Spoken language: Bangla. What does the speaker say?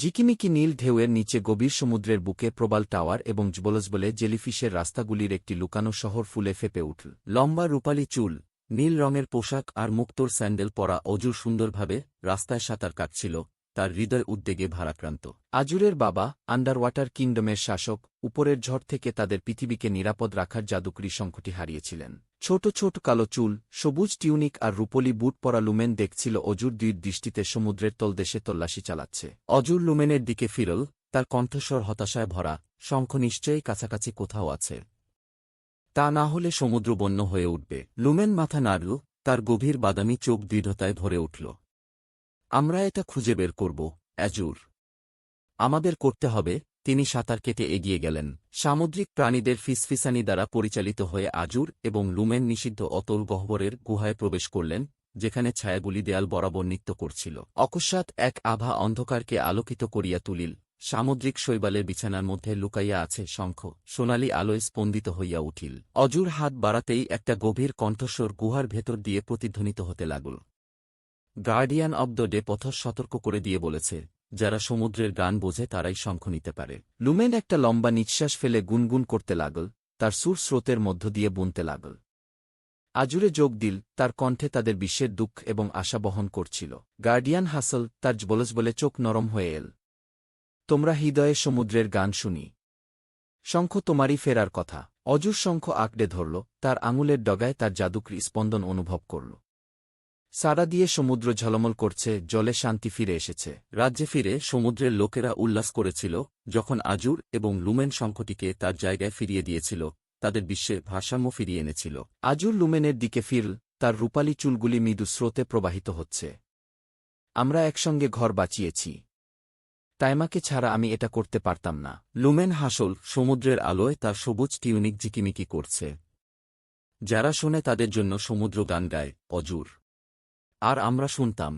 জিকিমিকি নীল ঢেউয়ের নিচে গভীর সমুদ্রের বুকে প্রবাল টাওয়ার এবং বলে জেলিফিশের রাস্তাগুলির একটি লুকানো শহর ফুলে ফেপে উঠল। লম্বা রূপালি চুল, নীল রঙের পোশাক আর মুক্তোর স্যান্ডেল পরা অজুর সুন্দরভাবে রাস্তায় সাঁতার কাটছিল। তার হৃদয় উদ্বেগে ভারাক্রান্ত। আজুরের বাবা, আন্ডারওয়াটার কিংডমের শাসক, উপরের ঝড় থেকে তাদের পৃথিবীকে নিরাপদ রাখার জাদুকরি শঙ্খটি হারিয়েছিলেন। ছোট ছোট কালো চুল, সবুজ টিউনিক আর রূপলি বুট পরা লুমেন দেখছিল অজুর দুই দৃষ্টিতে সমুদ্রের তলদেশে তল্লাশি চালাচ্ছে। অজুর লুমেনের দিকে ফিরল, তার কণ্ঠস্বর হতাশায় ভরা, শঙ্খ নিশ্চয়ই কাছাকাছি কোথাও আছে। তা না হলে সমুদ্র বন্য হয়ে উঠবে। লুমেন মাথা নাড়ল, তার গভীর বাদামি চোখ দৃঢ়তায় ভরে উঠল। আমরা এটা খুঁজে বের করব, অ্যাজুর। আমাদের করতে হবে, তিনি সাঁতার কেটে এগিয়ে গেলেন। সামুদ্রিক প্রাণীদের ফিসফিসানি দ্বারা পরিচালিত হয়ে আজুর এবং লুমেন নিষিদ্ধ অতল গহ্বরের গুহায় প্রবেশ করলেন, যেখানে ছায়াগুলি দেয়াল বরাবর নৃত্য করছিল। অকস্মাৎ এক আভা অন্ধকারকে আলোকিত করিয়া তুলিল। সামুদ্রিক শৈবালের বিছানার মধ্যে লুকাইয়া আছে শঙ্খ। সোনালি আলোয় স্পন্দিত হইয়া উঠিল। অজুর হাত বাড়াতেই একটা গভীর কণ্ঠস্বর গুহার ভেতর দিয়ে প্রতিধ্বনিত হতে লাগল। গার্ডিয়ান অব দ্য ডে পথ সতর্ক করে দিয়ে বলেছে, যারা সমুদ্রের গান বোঝে তারাই শঙ্খ নিতে পারে। লুমেন একটা লম্বা নিঃশ্বাস ফেলে গুনগুন করতে লাগল, তার সুর স্রোতের মধ্য দিয়ে বুনতে লাগল। আজুরে যোগ দিল, তার কণ্ঠে তাদের বিশ্বের দুঃখ এবং আশা বহন করছিল। গার্ডিয়ান হাসল, তার বলস বলে চোখ নরম হয়ে এল। তোমরা হৃদয়ে সমুদ্রের গান শুনি। শঙ্খ তোমারই ফেরার কথা। অজুর শঙ্খ আঁকড়ে ধরল, তার আঙুলের ডগায় তার জাদুকরি স্পন্দন অনুভব করল। সারা দিয়ে সমুদ্র ঝলমল করছে, জলে শান্তি ফিরে এসেছে। রাজ্যে ফিরে সমুদ্রের লোকেরা উল্লাস করেছিল, যখন আজুর এবং লুমেন শঙ্খটিকে তার জায়গায় ফিরিয়ে দিয়েছিল, তাদের বিশ্বে ভারসাম্য ফিরিয়ে এনেছিল। আজুর লুমেনের দিকে ফিরল তার রূপালী চুলগুলি মৃদু স্রোতে প্রবাহিত হচ্ছে। আমরা একসঙ্গে ঘর বাঁচিয়েছি। তাইমাকে ছাড়া আমি এটা করতে পারতাম না। লুমেন হাসল, সমুদ্রের আলোয় তার সবুজ টিউনিক জিকিমিকি করছে। যারা শোনে তাদের জন্য সমুদ্র গান গায়, অজুর। আর আমরা শুনতাম।